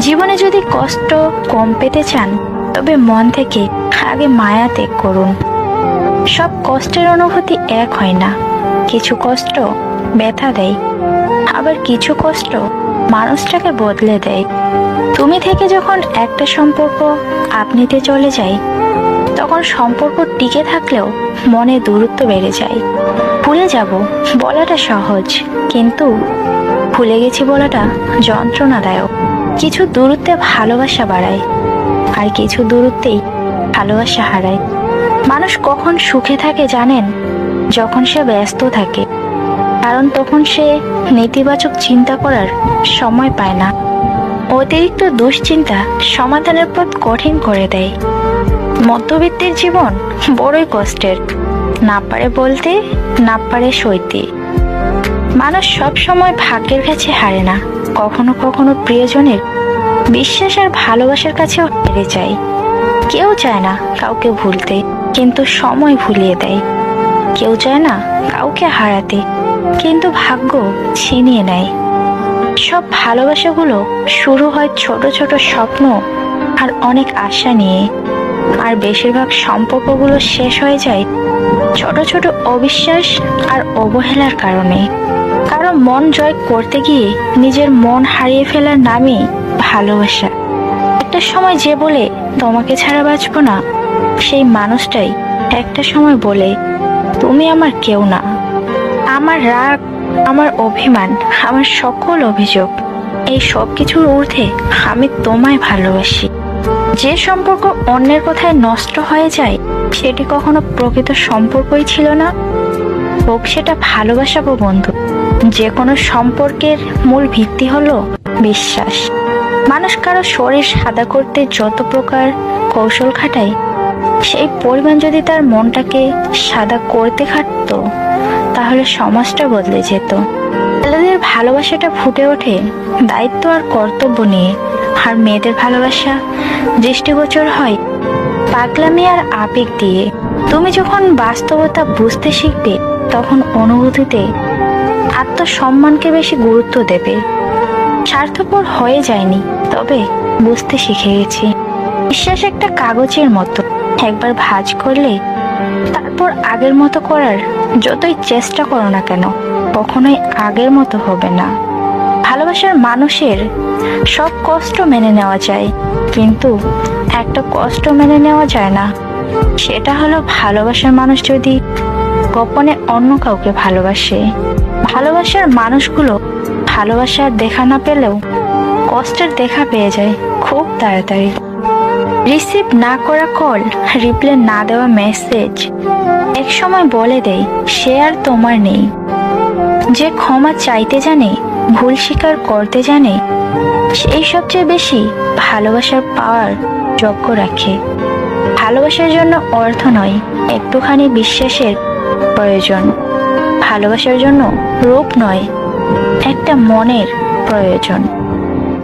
জীবনে যদি কষ্ট কম পেতে চান, তবে মন থেকে আগে মায়া ত্যাগ করুন। সব কষ্টের অনুভূতি এক হয় না। কিছু কষ্ট ব্যথা দেয়, আবার কিছু কষ্ট মানুষটাকে বদলে দেয়। তুমি থেকে যখন একটা সম্পর্ক আপনিতে চলে যায়, তখন সম্পর্ক টিকে থাকলেও মনে দূরত্ব বেড়ে যায়। ভুলে যাব, বলাটা সহজ, কিন্তু ভুলে গেছি বলাটা যন্ত্রণাদায়ক। কিছু দূরত্বে ভালোবাসা বাড়ায় আর কিছু দূরত্বেই ভালোবাসা হারায়। মানুষ কখন সুখে থাকে জানেন? যখন সে ব্যস্ত থাকে। কারণ তখন সে নেতিবাচক চিন্তা করার সময় পায় না। অতিরিক্ত দুশ্চিন্তা সমাধানের পথ কঠিন করে দেয়। মধ্যবিত্তের জীবন বড়ই কষ্টের। না পারে বলতে, না পারে সইতে। মানুষ সব সময় ভাগ্যের কাছে হারে না। কখনো কখনো প্রিয়জনের বিশ্বাস আর ভালোবাসার কাছেও হেরে যায়। কেউ চায় না কাউকে ভুলতে, কিন্তু সময় ভুলিয়ে দেয়। কেউ চায় না কাউকে হারাতে, কিন্তু ভাগ্য ছিনিয়ে নেয়। সব ভালোবাসাগুলো শুরু হয় ছোট ছোট স্বপ্ন আর অনেক আশা নিয়ে। আর বেশিরভাগ সম্পর্কগুলো শেষ হয়ে যায় ছোট ছোট অবিশ্বাস আর অবহেলার কারণে। কারণ মন জয় করতে গিয়ে নিজের মন হারিয়ে ফেলার নামই ভালোবাসা। একটা সময় যে বলে, তোমাকে ছাড়া বাঁচবো না, সেই মানুষটাই একটা সময় বলে, তুমি আমার কেউ না। আমার রাগ, আমার অভিমান, আমার সকল অভিযোগ, এই সব কিছুর ঊর্ধ্বে আমি তোমায় ভালোবাসি। যে সম্পর্ক অন্যের কথায় নষ্ট হয়ে যায়, সেটি কখনো প্রকৃত সম্পর্কই ছিল না। হোক সেটা ভালোবাসা বন্ধু যে কোনো সম্পর্কের মূল ভিত্তি হলো বিশ্বাস। মানুষ কারও শরীর সাদা করতে যত প্রকার কৌশল খাটায়, সেই পরিমাণ যদি তার মনটাকে সাদা করতে খাটতো, তাহলে সমাজটা বদলে যেত। ছেলেদের ভালোবাসাটা ফুটে ওঠে দায়িত্ব আর কর্তব্য নিয়ে। আর মেয়েদের ভালোবাসা দৃষ্টিগোচর হয় পাগলামি আর আবেগ দিয়ে। তুমি যখন বাস্তবতা বুঝতে শিখবে, তখন অনুভূতিতে আত্মসম্মানকে বেশি গুরুত্ব দেবে। স্বার্থপর হয়ে যায়নি, তবে বুঝতে শিখে গেছি। বিশ্বাস একটা কাগজের মতো। একবার ভাঁজ করলে, তারপর আগের মতো করার যতই চেষ্টা করো না কেন, কখনোই আগের মতো হবে না। ভালোবাসার মানুষের সব কষ্ট মেনে নেওয়া যায়, কিন্তু একটা কষ্ট মেনে নেওয়া যায় না। সেটা হলো ভালোবাসার মানুষ যদি গোপনে অন্য কাউকে ভালোবাসে। ভালোবাসার মানুষগুলো ভালোবাসার দেখা না পেলেও কষ্টের দেখা পেয়ে যায় খুব তাড়াতাড়ি। রিসিভ না করা কল, রিপ্লে না দেওয়া মেসেজ এক সময় বলে দেয় সে আর তোমার নেই। যে ক্ষমা চাইতে জানে, ভুল স্বীকার করতে জানে, সেই সবচেয়ে বেশি ভালোবাসার পাওয়ার যোগ্য রাখে। ভালোবাসার জন্য অর্থ নয়, একটুখানি বিশ্বাসের প্রয়োজন। ভালোবাসার জন্য রূপ নয় একটা মনের প্রয়োজন।